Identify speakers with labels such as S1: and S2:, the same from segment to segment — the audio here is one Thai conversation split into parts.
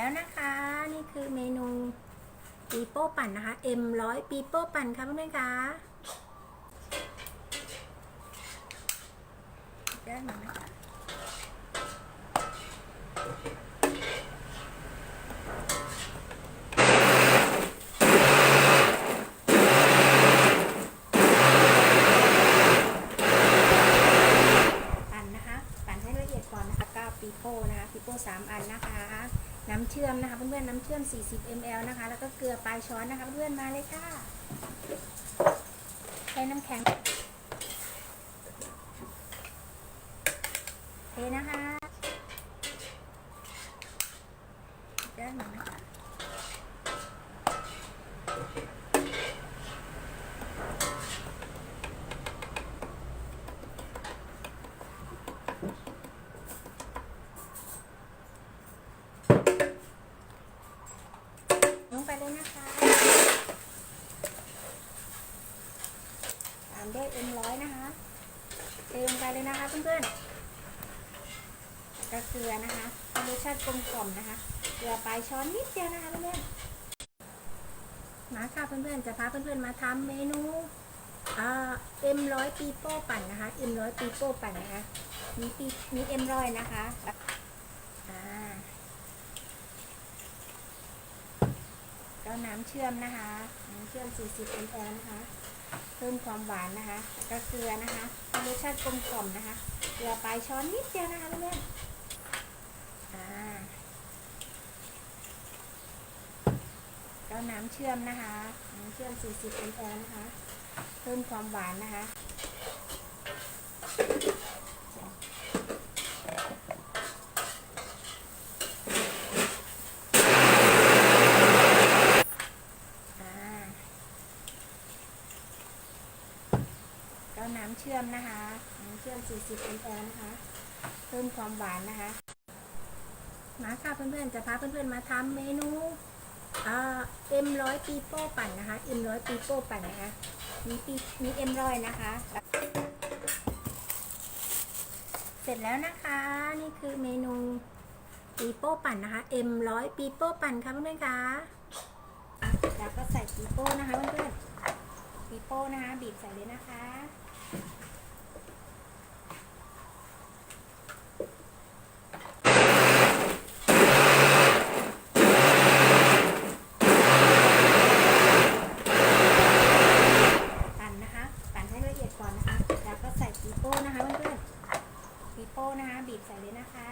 S1: แล้วนะคะ นี่คือเมนูปีโป้ปั่นนะคะ M ร้อยปีโป้ปั่นค่ะเพื่อนๆคะได้ไหมนะคะปั่นนะคะ ปั่นให้ละเอียดก่อนนะคะก้าปีโป้นะคะปีโป้สามอันนะคะ น้ำเชื่อม น้ำเชื่อม 40 ml นะคะ แล้วก็เกลือปลายช้อนนะคะ เพื่อนมาเลยค่ะ ใช้น้ำแข็งเทนะคะได้ไหมนะคะลงไปเลยนะคะตามด้วย M ร้อยนะคะเทลงไป เพื่อนๆแล้วก็เกลือนะคะรสชาติกลมกล่อมนะคะ เกลือปลายช้อนนิดเดียวนะคะเพื่อนๆมาค่ะเพื่อนๆจะพาเพื่อนๆมาทำเมนูอ่าเอ็มร้อยปีโป้ปั่นนะคะเอ็มร้อยปีโป้ปั่นนะคะมีปีมีเอ็มร้อยนะคะก็น้ำเชื่อมนะคะ น้ำเชื่อม 40 ml นะคะ เพิ่มความหวานนะคะกระเกลือนะคะรสชาติกลมกล่อมนะคะเกลือปลายช้อนนิดเดียวนะคะเพื่อนๆอ่าก็น้ำเชื่อมนะคะน้ำเชื่อม40 ml นะคะ เพิ่มความหวานนะคะ อ่า ก็น้ำเชื่อ มนะคะน้ำเชื่อม 40 ml นะคะ เพิ่มความหวานนะคะ มาค่ะเพื่อนๆ จะพาเพื่อนๆ มาทำเมนูอ่าเอ็มร้อยปีโป้ปั่นนะคะ เอ็มร้อยปีโป้ปั่นนะคะ มีปีมีเอ็มร้อยนะคะ เสร็จแล้วนะคะ นี่คือเมนูปีโป้ปั่นนะคะ เอ็มร้อยปีโป้ปั่นค่ะเพื่อนๆค่ะแล้วก็ใส่ปีโป้นะคะเพื่อนๆปีโป้นะคะ บีบใส่เลยนะคะ ปั่นนะคะ ปั่นให้ละเอียด ก่อนนะคะ แล้วก็ใส่ปีโป้นะคะเพื่อนๆปีโป้นะคะ บีบใส่เลยนะคะ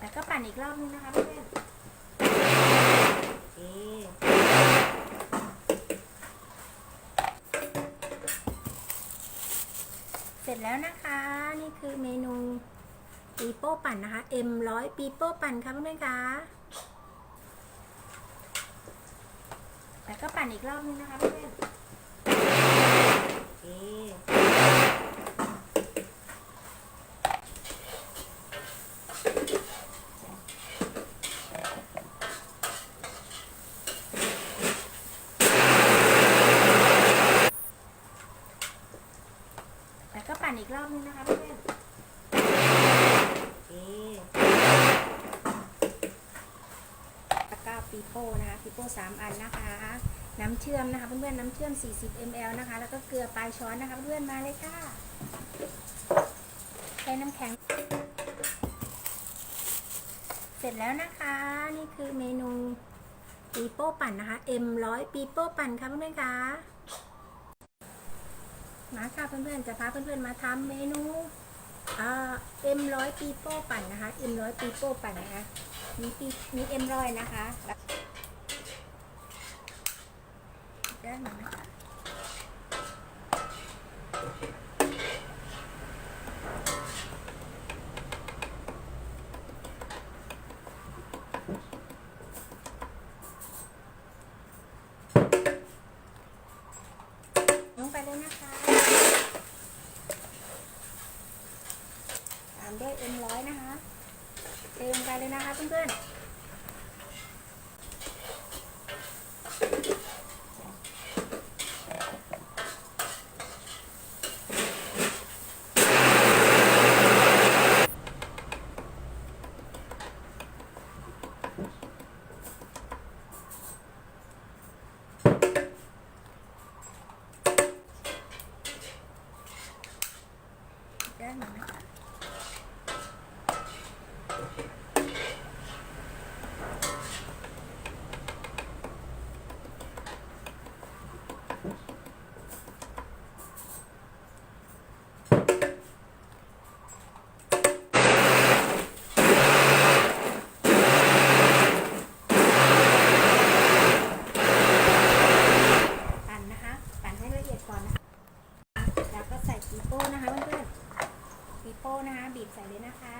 S1: แล้วก็ปั่นอีกรอบนึงนะคะเพื่อนๆโอเสร็จแล้วนะคะ นี่คือเมนูปีโป้ปั่นนะคะ M ร้อยปีโป้ปั่นค่ะเพื่อนๆคะแล้วก็ ปั่นอีกรอบนึงนะคะเพื่อนแล้วก็ปั่นอีกรอบนึงนะคะเพื่อนตะกร้าปีโป้นะคะปีโป้สามอันนะคะ น้ำเชื่อมนะคะเพื่อนๆน้ำเชื่อม 40 ml นะคะ แล้วก็เกลือปลายช้อนนะคะเพื่อนๆมาเลยค่ะใช้น้ำแข็ง เสร็จแล้วนะคะ นี่คือเมนูปีโป้ปั่นนะคะ M ร้อยปีโป้ปั่นค่ะเพื่อนๆคะมาค่ะเพื่อนๆจะพาเพื่อนๆมาทำเมนูเอ็มร้อยปีโป้ปั่นนะคะเอ็มร้อยปีโป้ปั่นนะคะ มีปีมีเอ็มร้อยนะคะแล้ว ได้ไหมลงไปเลยนะคะตามด้วย M ร้อยนะคะเทลงไปเลยนะคะเพื่อนๆ โก้นะคะ บีบใส่เลยนะคะ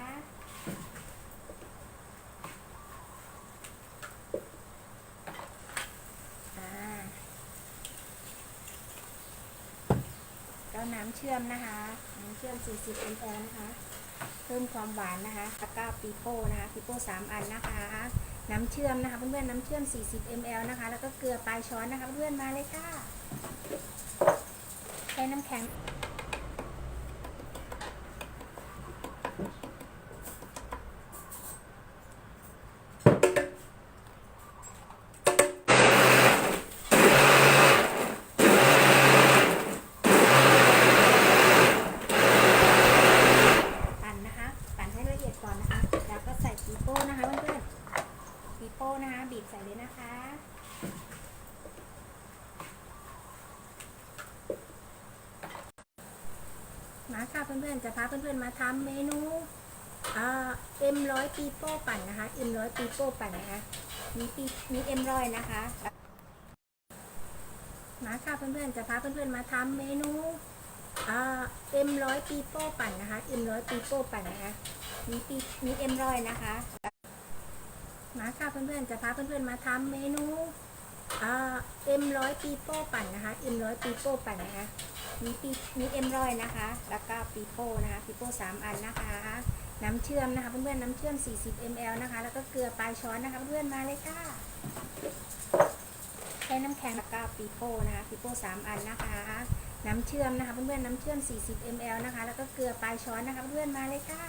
S1: แล้วน้ำเชื่อมนะคะ น้ำเชื่อม 40 ml นะคะ เพิ่มความหวานนะคะตะก้าปีโป้นะคะปีโป้3อันนะคะ น้ำเชื่อมนะคะ เพื่อนๆ น้ำเชื่อม 40 ml นะคะ แล้วก็เกลือปลายช้อนนะคะ เพื่อนๆ มาเลยค่ะใช้น้ำแข็ง มาค่ะเพื่อนๆจะพาเพื่อนๆมาทำเมนูเอ็มร้อยปีโป้ปั่นนะคะเอ็มร้อยปีโป้ปั่นนะคะมีปีมีเอ็มร้อยนะคะมาค่ะเพื่อนๆจะพาเพื่อนๆมาทำเมนูเอ็มร้อยปีโป้ปั่นนะคะเอ็มร้อยปีโป้ปั่นนะคะมีปีมีเอ็มร้อยนะคะมาค่ะเพื่อนๆจะพาเพื่อนๆมาทำเมนู เอ็มร้อยปีโป้ปั่นนะคะเอ็มร้อยปีโป้ปั่นนะคะมีปีมีเอ็มร้อยนะคะ แล้วก็ปีโป้นะคะปีโป้สามอันนะคะ น้ำเชื่อมนะคะเพื่อนๆน้ำเชื่อม 40 ml นะคะ แล้วก็เกลือปลายช้อนนะคะเพื่อนๆมาเลยค่ะใช้น้ำแข็งแล้วก็ปีโป้นะคะปีโป้สามอันนะคะ น้ำเชื่อมนะคะเพื่อนๆน้ำเชื่อม 40 ml นะคะ แล้วก็เกลือปลายช้อนนะคะเพื่อนๆมาเลยค่ะ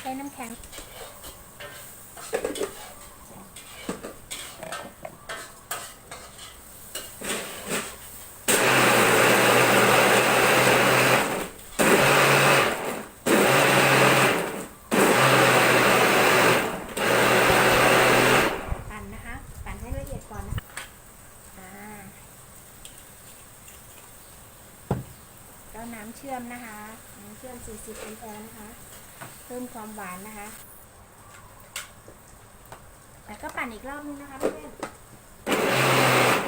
S1: ใช้น้ำแข็ง ปั่นนะคะ ปั่นให้ละเอียดก่อนนะคะอ่าก็น้ำเชื่อมนะคะ น้ำเชื่อม 40 ml นะคะ เพิ่มความหวานนะคะ แล้วก็ปั่นอีกรอบนึงนะคะเพื่อน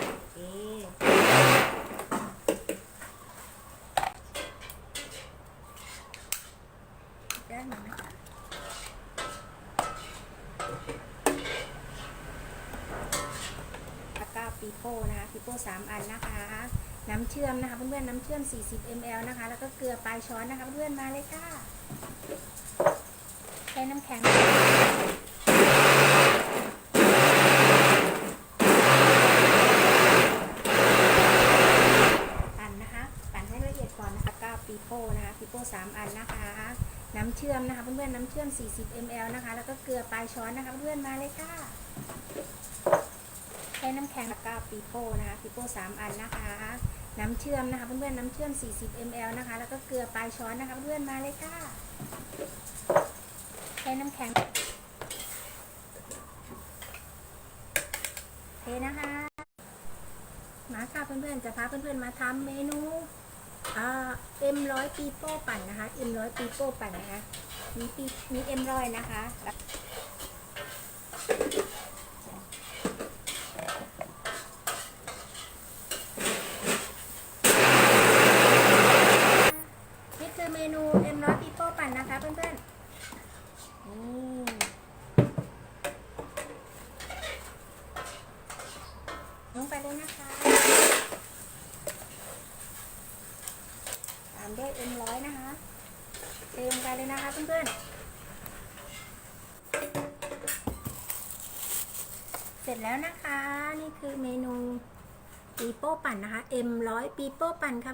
S1: โอเคได้ไหมนะคะตะกร้าปีโป้นะคะปีโป้สามอันนะคะ น้ำเชื่อมนะคะเพื่อนๆน้ำเชื่อม 40 ml นะคะ แล้วก็เกลือปลายช้อนนะคะเพื่อนๆมาเลยค่ะ ช้น้ำแข็งปั่นนะคะ ปั่นให้ละเอียดก่อนนะคะก้าปีโป้นะคะปีโป้สามอันนะคะ น้ำเชื่อมนะคะเพื่อนๆน้ำเชื่อม 40 ml นะคะ แล้วก็เกลือปลายช้อนนะคะเพื่อนๆมาเลยค่ะใช้น้ำแข็งก้าปีโป้นะคะปีโป้สามอันนะคะ น้ำเชื่อมนะคะเพื่อนๆน้ำเชื่อม 40 ml นะคะ แล้วก็เกลือปลายช้อนนะคะเพื่อนๆมาเลยค่ะ ช้น้ำแข็งเทนะคะมาค่ะเพื่อนๆ จะพาเพื่อนๆ มาทำเมนูเอ็มร้อยปีโป้ปั่นนะคะเอ็มร้อยปีโป้ปั่นนะคะ มีปีมีเอ็มร้อยนะคะแล้ว นี่คือเมนูเอ็มร้อยปีโป้ปั่นนะคะเพื่อนๆนี่ ลงไปเลยนะคะ ตามด้วยเอ็มร้อยนะคะเติมไปเลยนะคะเพื่อนๆ เสร็จแล้วนะคะ นี่คือเมนูปีโป้ปั่นนะคะเอ็มร้อยปีโป้ปั่นค่ะ